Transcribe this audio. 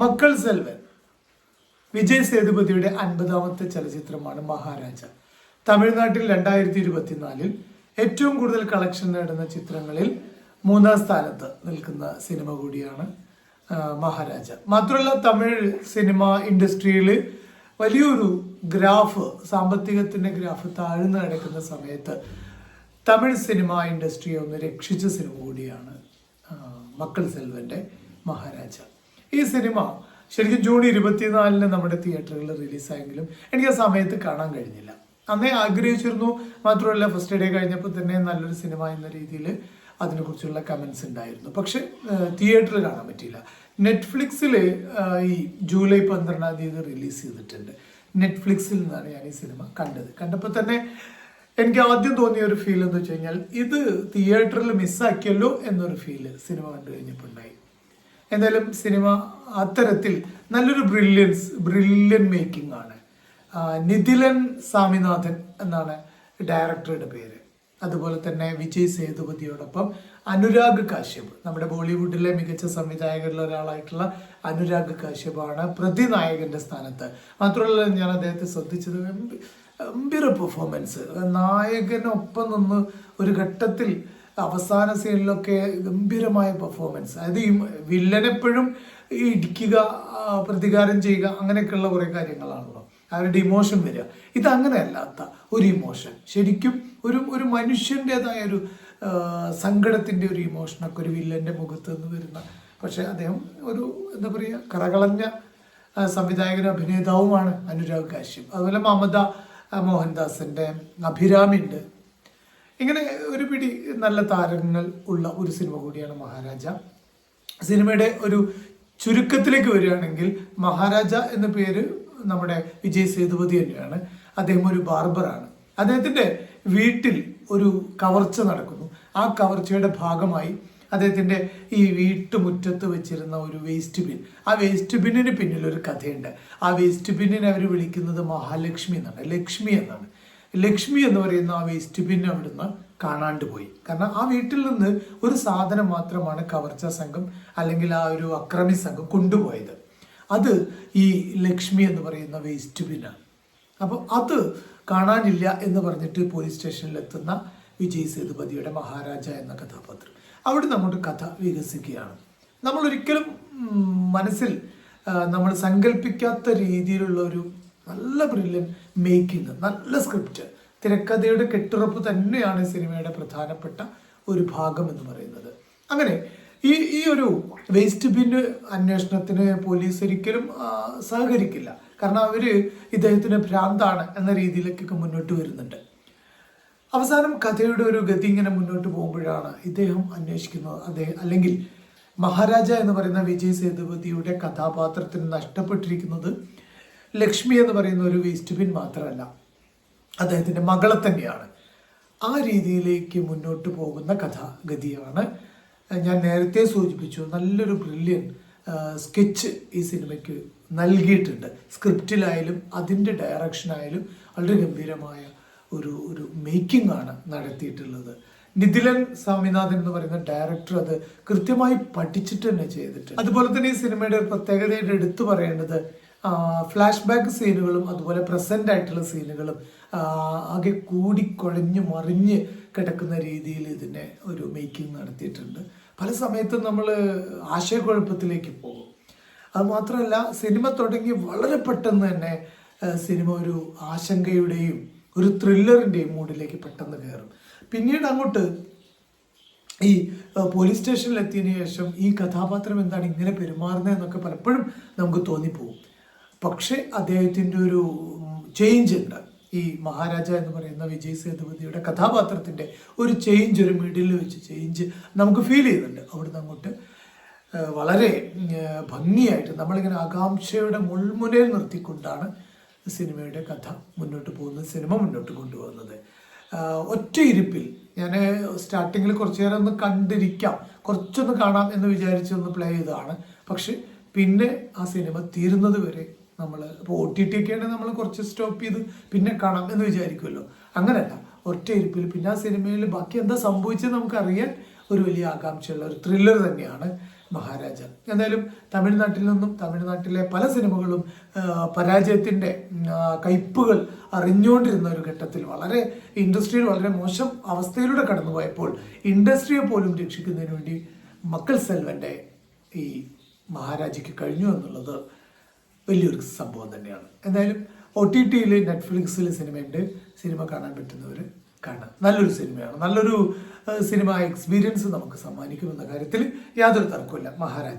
മക്കൾ സെൽവൻ. വിജയ് സേതുപതിയുടെ അൻപതാമത്തെ ചലച്ചിത്രമാണ് മഹാരാജ. തമിഴ്നാട്ടിൽ രണ്ടായിരത്തി ഇരുപത്തിനാലിൽ ഏറ്റവും കൂടുതൽ കളക്ഷൻ നേടുന്ന ചിത്രങ്ങളിൽ മൂന്നാം സ്ഥാനത്ത് നിൽക്കുന്ന സിനിമ കൂടിയാണ് മഹാരാജ. മാത്രമല്ല തമിഴ് സിനിമ ഇൻഡസ്ട്രിയിൽ വലിയൊരു ഗ്രാഫ് സാമ്പത്തികത്തിന്റെ ഗ്രാഫ് താഴ്ന്നു കിടക്കുന്ന സമയത്ത് തമിഴ് സിനിമ ഇൻഡസ്ട്രിയെ ഒന്ന് രക്ഷിച്ച സിനിമ കൂടിയാണ് മക്കൾ സെൽവന്റെ മഹാരാജ. ഈ സിനിമ ശരിക്കും ജൂൺ ഇരുപത്തിനാലിന് നമ്മുടെ തിയേറ്ററുകളിൽ റിലീസായെങ്കിലും എനിക്ക് ആ സമയത്ത് കാണാൻ കഴിഞ്ഞില്ല. അന്നേ ആഗ്രഹിച്ചിരുന്നു. മാത്രമല്ല ഫസ്റ്റ് ഡേ കഴിഞ്ഞപ്പോൾ തന്നെ നല്ലൊരു സിനിമ എന്ന രീതിയിൽ അതിനെക്കുറിച്ചുള്ള കമൻസ് ഉണ്ടായിരുന്നു. പക്ഷെ തിയേറ്ററിൽ കാണാൻ പറ്റിയില്ല. നെറ്റ്ഫ്ലിക്സിൽ ഈ ജൂലൈ പന്ത്രണ്ടാം തീയതി റിലീസ് ചെയ്തിട്ടുണ്ട്. നെറ്റ്ഫ്ലിക്സിൽ നിന്നാണ് ഞാൻ ഈ സിനിമ കണ്ടത്. കണ്ടപ്പോൾ തന്നെ എനിക്ക് ആദ്യം തോന്നിയ ഒരു ഫീൽ എന്ന് വെച്ച് കഴിഞ്ഞാൽ ഇത് തിയേറ്ററിൽ മിസ്സാക്കിയല്ലോ എന്നൊരു ഫീൽ സിനിമ കണ്ടു കഴിഞ്ഞപ്പോൾ ഉണ്ടായി. എന്തായാലും സിനിമ അത്തരത്തിൽ നല്ലൊരു ബ്രില്യൻസ് ബ്രില്യൻ മേക്കിംഗ് ആണ്. നിതിലൻ സ്വാമിനാഥൻ എന്നാണ് ഡയറക്ടറുടെ പേര്. അതുപോലെ തന്നെ വിജയ് സേതുപതിയോടൊപ്പം അനുരാഗ് കാശ്യപ്. നമ്മുടെ ബോളിവുഡിലെ മികച്ച സംവിധായകരിൽ ഒരാളായിട്ടുള്ള അനുരാഗ് കാശ്യപാണ് പ്രതിനായകന്റെ സ്ഥാനത്ത്. മാത്രമല്ല ഞാൻ അദ്ദേഹത്തെ ശ്രദ്ധിച്ചത് ഗംഭീ- ഗംഭീര പെർഫോമൻസ് നായകനൊപ്പം നിന്ന് ഒരു ഘട്ടത്തിൽ അവസാന സീനിലൊക്കെ ഗംഭീരമായ പെർഫോമൻസ് അതായത് ഈ വില്ലനെപ്പോഴും ഇടിക്കുക പ്രതികാരം ചെയ്യുക അങ്ങനെയൊക്കെയുള്ള കുറേ കാര്യങ്ങളാണല്ലോ. അവരുടെ ഇമോഷൻ വരിക. ഇത് അങ്ങനെയല്ലാത്ത ഒരു ഇമോഷൻ ശരിക്കും ഒരു ഒരു മനുഷ്യന്റെതായ ഒരു സങ്കടത്തിന്റെ ഒരു ഇമോഷനൊക്കെ ഒരു വില്ലന്റെ മുഖത്ത് നിന്ന് വരുന്ന. പക്ഷെ അദ്ദേഹം ഒരു എന്താ പറയുക കറകളഞ്ഞ സംവിധായകനും അഭിനേതാവുമാണ് അനുരാഗ് കാശ്യപ്. അതുപോലെ മമത മോഹൻദാസിന്റെ മോഹൻദാസിന്റെ അഭിരാമി ഉണ്ട് ഇങ്ങനെ ഒരു പിടി നല്ല താരങ്ങൾ ഉള്ള ഒരു സിനിമ കൂടിയാണ് മഹാരാജ. സിനിമയുടെ ഒരു ചുരുക്കത്തിലേക്ക് വരികയാണെങ്കിൽ മഹാരാജ എന്ന പേര് നമ്മുടെ വിജയ് സേതുപതി തന്നെയാണ്. അദ്ദേഹം ഒരു ബാർബറാണ്. അദ്ദേഹത്തിന്റെ വീട്ടിൽ ഒരു കവർച്ച നടക്കുന്നു. ആ കവർച്ചയുടെ ഭാഗമായി അദ്ദേഹത്തിന്റെ ഈ വീട്ടുമുറ്റത്ത് വെച്ചിരുന്ന ഒരു വേസ്റ്റ് ബിൻ ആ വേസ്റ്റ് ബിന്നിന് പിന്നിൽ ഒരു കഥയുണ്ട്. ആ വേസ്റ്റ് ബിന്നിനെ അവർ വിളിക്കുന്നത് മഹാലക്ഷ്മി എന്നാണ്. ലക്ഷ്മി എന്നാണ്. ലക്ഷ്മി എന്ന് പറയുന്ന ആ വേസ്റ്റ് ബിൻ അവിടുന്ന് കാണാണ്ട് പോയി. കാരണം ആ വീട്ടിൽ നിന്ന് ഒരു സാധനം മാത്രമാണ് കവർച്ച സംഘം അല്ലെങ്കിൽ ആ ഒരു അക്രമി സംഘം കൊണ്ടുപോയത്. അത് ഈ ലക്ഷ്മി എന്ന് പറയുന്ന വേസ്റ്റ് ബിന്നാണ് അപ്പോൾ അത് കാണാനില്ല എന്ന് പറഞ്ഞിട്ട് പോലീസ് സ്റ്റേഷനിൽ എത്തുന്ന വിജയ് സേതുപതിയുടെ മഹാരാജ എന്ന കഥാപാത്രം. അവിടെ നമ്മുടെ കഥ വികസിക്കുകയാണ്. നമ്മൾ ഒരിക്കലും മനസ്സിൽ നമ്മൾ സങ്കല്പിക്കാത്ത രീതിയിലുള്ള ഒരു നല്ല ബ്രില്യൻ മേക്കിംഗ് നല്ല സ്ക്രിപ്റ്റ് തിരക്കഥയുടെ കെട്ടുറപ്പ് തന്നെയാണ് സിനിമയുടെ പ്രധാനപ്പെട്ട ഒരു ഭാഗം എന്ന് പറയുന്നത്. അങ്ങനെ ഈ ഈ ഒരു വേസ്റ്റ് ബിൻ അന്വേഷണത്തിന് പോലീസ് ഒരിക്കലും സഹകരിക്കില്ല. കാരണം അവർ ഇദ്ദേഹത്തിന് ഭ്രാന്താണ് എന്ന രീതിയിലേക്കൊക്കെ മുന്നോട്ട് വരുന്നുണ്ട്. അവസാനം കഥയുടെ ഒരു ഗതി ഇങ്ങനെ മുന്നോട്ട് പോകുമ്പോഴാണ് ഇദ്ദേഹം അന്വേഷിക്കുന്നത്. അദ്ദേഹം അല്ലെങ്കിൽ മഹാരാജ എന്ന് പറയുന്ന വിജയ് സേതുപതിയുടെ കഥാപാത്രത്തിന് നഷ്ടപ്പെട്ടിരിക്കുന്നത് ലക്ഷ്മി എന്ന് പറയുന്ന ഒരു വേസ്റ്റ് ബിൻ മാത്രമല്ല അദ്ദേഹത്തിന്റെ മകളെ തന്നെയാണ്. ആ രീതിയിലേക്ക് മുന്നോട്ട് പോകുന്ന കഥാഗതിയാണ്. ഞാൻ നേരത്തെ സൂചിപ്പിച്ചു നല്ലൊരു ബ്രില്യൻ സ്കെച്ച് ഈ സിനിമയ്ക്ക് നൽകിയിട്ടുണ്ട്. സ്ക്രിപ്റ്റിലായാലും അതിന്റെ ഡയറക്ഷനായാലും വളരെ ഗംഭീരമായ ഒരു ഒരു മേക്കിംഗ് ആണ് നടത്തിയിട്ടുള്ളത്. നിതിലൻ സ്വാമിനാഥൻ എന്ന് പറയുന്ന ഡയറക്ടർ അത് കൃത്യമായി പഠിച്ചിട്ട് തന്നെ ചെയ്തിട്ടുണ്ട്. അതുപോലെ തന്നെ ഈ സിനിമയുടെ ഒരു പ്രത്യേകതയായിട്ട് എടുത്തു പറയേണ്ടത് ഫ്ലാഷ് ബാക്ക് സീനുകളും അതുപോലെ പ്രസന്റ് ആയിട്ടുള്ള സീനുകളും ആകെ കൂടി കൂടിക്കുഴഞ്ഞ് മറിഞ്ഞ് കിടക്കുന്ന രീതിയിൽ ഇതിനെ ഒരു മേക്കിംഗ് നടത്തിയിട്ടുണ്ട്. പല സമയത്തും നമ്മൾ ആശയക്കുഴപ്പത്തിലേക്ക് പോകും. അത് മാത്രമല്ല സിനിമ തുടങ്ങി വളരെ പെട്ടെന്ന് തന്നെ സിനിമ ഒരു ആശങ്കയുടെയും ഒരു ത്രില്ലറിന്റെയും മൂഡിലേക്ക് പെട്ടെന്ന് കയറും. പിന്നീട് അങ്ങോട്ട് ഈ പോലീസ് സ്റ്റേഷനിൽ എത്തിയതിനു ശേഷം ഈ കഥാപാത്രം എന്താണ് ഇങ്ങനെ പെരുമാറുന്നത് എന്നൊക്കെ പലപ്പോഴും നമുക്ക് തോന്നിപ്പോവും പക്ഷെ അദ്ദേഹത്തിന്റെ ഒരു ചേഞ്ച് ഉണ്ട്. ഈ മഹാരാജ എന്ന് പറയുന്ന വിജയ് സേതുപതിയുടെ കഥാപാത്രത്തിന്റെ ഒരു ചേഞ്ച് ഒരു മിഡിൽ വെച്ച് ചേഞ്ച് നമുക്ക് ഫീൽ ചെയ്യുന്നുണ്ട്. അവിടുന്ന് അങ്ങോട്ട് വളരെ ഭംഗിയായിട്ട് നമ്മളിങ്ങനെ ആകാംക്ഷയുടെ മുൾമുനയിൽ നിർത്തിക്കൊണ്ടാണ് സിനിമയുടെ കഥ മുന്നോട്ട് പോകുന്നത് സിനിമ മുന്നോട്ട് കൊണ്ടുപോകുന്നത്. ഒറ്റയിരുപ്പിൽ ഞാൻ സ്റ്റാർട്ടിങ്ങിൽ കുറച്ചു നേരം ഒന്ന് കണ്ടിരിക്കാം കുറച്ചൊന്ന് കാണാം എന്ന് വിചാരിച്ചൊന്ന് പ്ലേ ചെയ്തതാണ്. പക്ഷെ പിന്നെ ആ സിനിമ തീരുന്നത് വരെ നമ്മൾ ഇപ്പോൾ ഒ ടി ടി ഒക്കെ ആണെങ്കിൽ നമ്മൾ കുറച്ച് സ്റ്റോപ്പ് ചെയ്ത് പിന്നെ കാണാം എന്ന് വിചാരിക്കുമല്ലോ അങ്ങനെയല്ല ഒറ്റ ഇരിപ്പിൽ പിന്നെ ആ സിനിമയിൽ ബാക്കി എന്താ സംഭവിച്ചത് നമുക്കറിയാൻ ഒരു വലിയ ആകാംക്ഷയുള്ള ഒരു ത്രില്ലർ തന്നെയാണ് മഹാരാജ എന്തായാലും തമിഴ്നാട്ടിൽ നിന്നും തമിഴ്നാട്ടിലെ പല സിനിമകളും പരാജയത്തിന്റെ കയ്പുകൾ അറിഞ്ഞുകൊണ്ടിരുന്ന ഒരു ഘട്ടത്തിൽ വളരെ ഇൻഡസ്ട്രിയിൽ വളരെ മോശം അവസ്ഥയിലൂടെ കടന്നുപോയപ്പോൾ ഇൻഡസ്ട്രിയെ പോലും രക്ഷിക്കുന്നതിന് വേണ്ടി മക്കൾ സെൽവന്റെ ഈ മഹാരാജയ്ക്ക് കഴിഞ്ഞു എന്നുള്ളത് വലിയൊരു സംഭവം തന്നെയാണ്. എന്തായാലും ഒ ടി ടിയിൽ നെറ്റ്ഫ്ലിക്സിൽ സിനിമയുണ്ട്. സിനിമ കാണാൻ പറ്റുന്നവർ കാണാം. നല്ലൊരു സിനിമയാണ്. നല്ലൊരു സിനിമ എക്സ്പീരിയൻസ് നമുക്ക് സമ്മാനിക്കുമെന്ന കാര്യത്തിൽ യാതൊരു തർക്കമില്ല മഹാരാജ